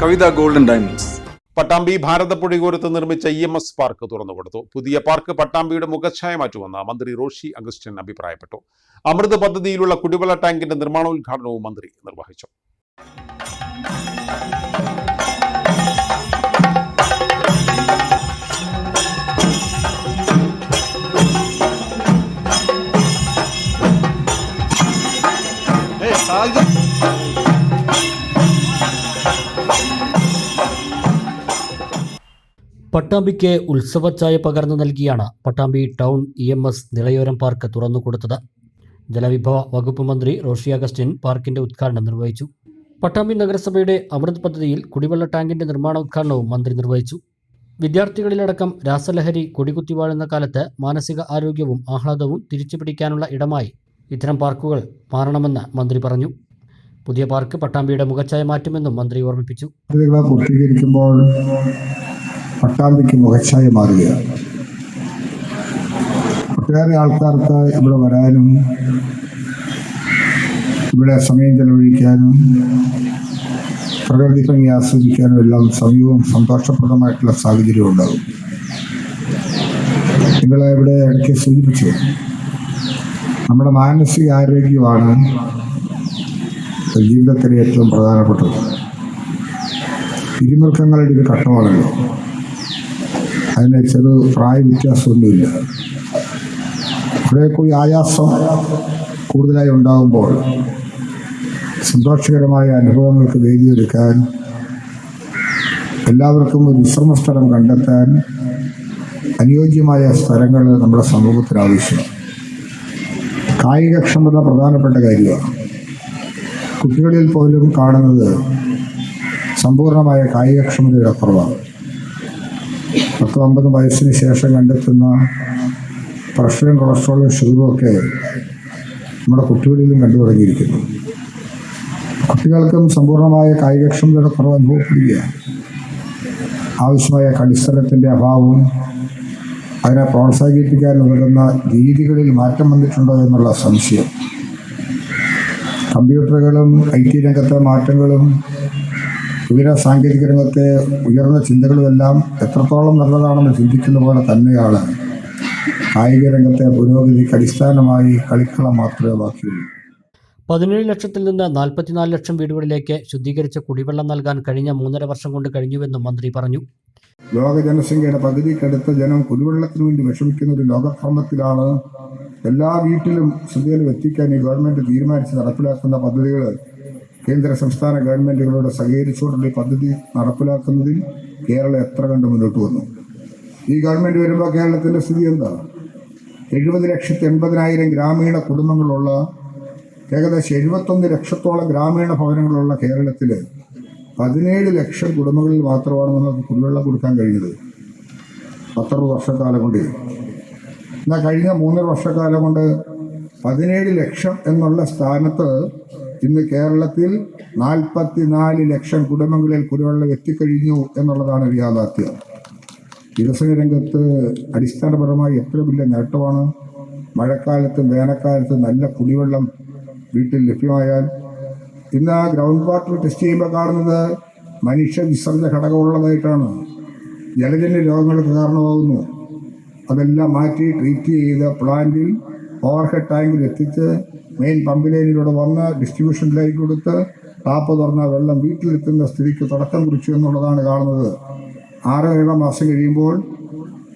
Kavitha golden diamonds. Pattambi ഭാരതപ്പുഴയോരത്ത് നിർമ്മിച്ച E M S park തുറന്നുകൊടുത്തു. പുതിയ പാർക്ക് പട്ടാമ്പിയുടെ മുഖച്ഛായ മാറ്റുമെന്ന് മന്ത്രി റോഷി അഗസ്റ്റിൻ അഭിപ്രായപ്പെട്ടു. അമൃത് പദ്ധതിയിലുള്ള കുടിവെള്ള ടാങ്കിന്റെ നിർമ്മാണോദ്ഘാടനവും മന്ത്രി നിർവഹിച്ചു. പട്ടാമ്പിക്ക് ഉത്സവച്ചായ പകർന്നു നൽകിയാണ് Pattambi town E M S Nilayoram park തുറന്നുകൊടുത്തത് ജലവിഭവ വകുപ്പ് മന്ത്രി റോഷി അഗസ്റ്റിൻ പാർക്കിന്റെ ഉദ്ഘാടനം നിർവഹിച്ചു. പട്ടാമ്പി നഗരസഭയുടെ അമൃത് പദ്ധതിയിൽ കുടിവെള്ള ടാങ്കിന്റെ നിർമ്മാണോദ്ഘാടനവും മന്ത്രി നിർവഹിച്ചു. വിദ്യാർത്ഥികളിലടക്കം രാസലഹരി കൊടികുത്തി വാഴുന്ന കാലത്ത് മാനസിക ആരോഗ്യവും ആഹ്ലാദവും തിരിച്ചുപിടിക്കാനുള്ള ഇടമായി ഇത്തരം പാർക്കുകൾ മാറണമെന്ന് മന്ത്രി പറഞ്ഞു. പുതിയ പാർക്ക് പട്ടാമ്പിയുടെ മുഖച്ഛായ മാറ്റുമെന്നും മന്ത്രി ഓർമ്മിപ്പിച്ചു. പട്ടാമ്പിക്ക് മുഖച്ഛായ മാറുകയാണ്. ഒട്ടേറെ ആൾക്കാർക്ക് ഇവിടെ വരാനും ഇവിടെ സമയം ചെലവഴിക്കാനും പ്രകൃതി ഭംഗി ആസ്വദിക്കാനും എല്ലാം സമയവും സന്തോഷപ്രദമായിട്ടുള്ള സാഹചര്യം ഉണ്ടാകും. നിങ്ങളെ ഇവിടെ ഇടയ്ക്ക് സൂചിപ്പിച്ചു. നമ്മുടെ മാനസിക ആരോഗ്യമാണ് ജീവിതത്തിലെ ഏറ്റവും പ്രധാനപ്പെട്ടത്. തിരുമൃഗങ്ങളുടെ ഒരു ഘട്ടമാണല്ലോ. അതിന് ചെറു പ്രായ വ്യത്യാസമൊന്നുമില്ല. കുറേ കൂടി ആയാസം കൂടുതലായി ഉണ്ടാകുമ്പോൾ സന്തോഷകരമായ അനുഭവങ്ങൾക്ക് വേദിയൊരുക്കാൻ എല്ലാവർക്കും ഒരു വിശ്രമ സ്ഥലം കണ്ടെത്താൻ അനുയോജ്യമായ സ്ഥലങ്ങൾ നമ്മുടെ സമൂഹത്തിന് ആവശ്യമാണ് കായികക്ഷമത പ്രധാനപ്പെട്ട കാര്യമാണ്. കുട്ടികളിൽ പോലും കാണുന്നത് സമ്പൂർണമായ കായികക്ഷമതയുടെ കുറവാണ് പത്ത് അമ്പത് വയസ്സിന് ശേഷം കണ്ടെത്തുന്ന പ്രഷറും കൊളസ്ട്രോളും ഷുഗറും ഒക്കെ നമ്മുടെ കുട്ടികളിലും കണ്ടു തുടങ്ങിയിരിക്കുന്നു. കുട്ടികൾക്കും സമ്പൂർണമായ കായികക്ഷമതയുടെ കുറവ് അനുഭവപ്പെടുകയാണ്. ആവശ്യമായ കളിസ്ഥലത്തിന്റെ അഭാവവും അതിനെ പ്രോത്സാഹിപ്പിക്കാൻ ഉതകുന്ന രീതികളിൽ മാറ്റം വന്നിട്ടുണ്ടോ എന്നുള്ള സംശയം. കമ്പ്യൂട്ടറുകളും ഐ ടി രംഗത്തെ മാറ്റങ്ങളും വിവര സാങ്കേതിക രംഗത്തെ ഉയർന്ന ചിന്തകളുമെല്ലാം എത്രത്തോളം നല്ലതാണെന്ന് ചിന്തിക്കുന്ന പോലെ തന്നെയാണ് കായിക രംഗത്തെ പുരോഗതിക്ക് അടിസ്ഥാനമായി കളിക്കളം മാത്രമേ ബാക്കിയുള്ളൂ. പതിനേഴ് ലക്ഷത്തിൽ നിന്ന് നാൽപ്പത്തിനാല് ലക്ഷം വീടുകളിലേക്ക് ശുദ്ധീകരിച്ച കുടിവെള്ളം നൽകാൻ കഴിഞ്ഞ മൂന്നര വർഷം കൊണ്ട് കഴിഞ്ഞുവെന്നും മന്ത്രി പറഞ്ഞു. ലോക ജനസംഖ്യയുടെ പകുതിക്കടുത്ത ജനം കുടിവെള്ളത്തിന് വേണ്ടി വിഷമിക്കുന്ന ഒരു ലോകക്രമത്തിലാണ് എല്ലാ വീട്ടിലും ശുദ്ധജലം എത്തിക്കാൻ ഈ ഗവൺമെന്റ് തീരുമാനിച്ച് നടപ്പിലാക്കുന്ന പദ്ധതികൾ കേന്ദ്ര സംസ്ഥാന ഗവൺമെന്റുകളോട് സഹകരിച്ചുകൊണ്ടുള്ള പദ്ധതി നടപ്പിലാക്കുന്നതിൽ കേരളം എത്ര കണ്ട് മുന്നോട്ട് വന്നു? ഈ ഗവൺമെന്റ് വരുമ്പോൾ കേരളത്തിന്റെ സ്ഥിതി എന്താ? എഴുപത് ലക്ഷത്തി എൺപതിനായിരം ഗ്രാമീണ കുടുംബങ്ങളുള്ള ഏകദേശം എഴുപത്തൊന്ന് ലക്ഷത്തോളം ഗ്രാമീണ ഭവനങ്ങളുള്ള കേരളത്തിൽ പതിനേഴ് ലക്ഷം കുടുംബങ്ങളിൽ മാത്രമാണ് നമുക്ക് കുടിവെള്ളം കൊടുക്കാൻ കഴിഞ്ഞത്. പത്തറുപത് വർഷക്കാലം കൊണ്ട്. എന്നാൽ കഴിഞ്ഞ മൂന്നര വർഷക്കാലം കൊണ്ട് പതിനേഴ് ലക്ഷം എന്നുള്ള സ്ഥാനത്ത് ഇന്ന് കേരളത്തിൽ നാൽപ്പത്തി നാല് ലക്ഷം കുടുംബങ്ങളിൽ കുടിവെള്ളം എത്തിക്കഴിഞ്ഞു എന്നുള്ളതാണ് ഒരു യാഥാർത്ഥ്യം. വികസന രംഗത്ത് അടിസ്ഥാനപരമായി എത്ര വലിയ നേട്ടമാണ്. മഴക്കാലത്തും വേനൽക്കാലത്തും നല്ല കുടിവെള്ളം വീട്ടിൽ ലഭ്യമായാൽ ഇന്ന് ഗ്രൗണ്ട് വാട്ടർ ടെസ്റ്റ് ചെയ്യുമ്പോൾ കാണുന്നത് മനുഷ്യ വിസർജ ഘടകമുള്ളതായിട്ടാണ്. ജലജന്യ രോഗങ്ങൾക്ക് കാരണമാകുന്നു. അതെല്ലാം മാറ്റി ട്രീറ്റ് ചെയ്ത പ്ലാന്റിൽ ഓവർഹെഡ് ടാങ്കിൽ എത്തിച്ച് മെയിൻ പമ്പ് ലൈനിലൂടെ വന്ന് ഡിസ്ട്രിബ്യൂഷൻ ലൈൻ കൊടുത്ത് ടാപ്പ് തുറന്ന വെള്ളം വീട്ടിലെത്തുന്ന സ്ഥിതിക്ക് തുടക്കം കുറിച്ചു എന്നുള്ളതാണ് കാണുന്നത്. ആറ് ഏഴ് മാസം കഴിയുമ്പോൾ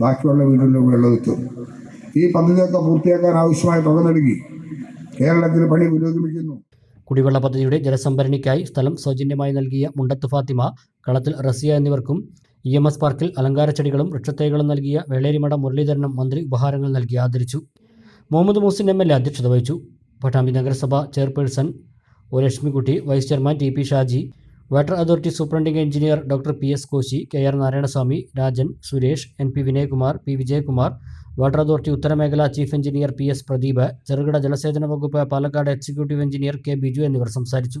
ബാക്കിയുള്ള വീടുകളിൽ വെള്ളം എത്തും. ഈ പദ്ധതിയൊക്കെ പൂർത്തിയാക്കാൻ ആവശ്യമായ തുക നൽകി. കേരളത്തിൽ പണി പുരോഗമിക്കുന്നു. കുടിവെള്ള പദ്ധതിയുടെ ജലസംഭരണിക്കായി സ്ഥലം സൗജന്യമായി നൽകിയ മുണ്ടത്ത് ഫാത്തിമ കളത്തിൽ റസിയ എന്നിവർക്കും ഇ എം എസ് പാർക്കിൽ അലങ്കാര ചെടികളും വൃക്ഷത്തൈകളും നൽകിയ വേളേരിമഠ മുരളീധരനും മന്ത്രി ഉപഹാരങ്ങൾ നൽകി ആദരിച്ചു. Muhammad Muhsin M L A അധ്യക്ഷത വഹിച്ചു. പട്ടാമ്പി നഗരസഭ chairperson O Lakshmikutty vice chairman T P Shaji water authority superintending engineer doctor P S Koshy K R Narayanaswamy Rajan Suresh N P Vinayakumar P Vijayakumar water authority ഉത്തരമേഖല chief engineer P S Pradeep ചെറുകിട ജലസേചന വകുപ്പ് Palakkad executive engineer K Biju എന്നിവർ സംസാരിച്ചു.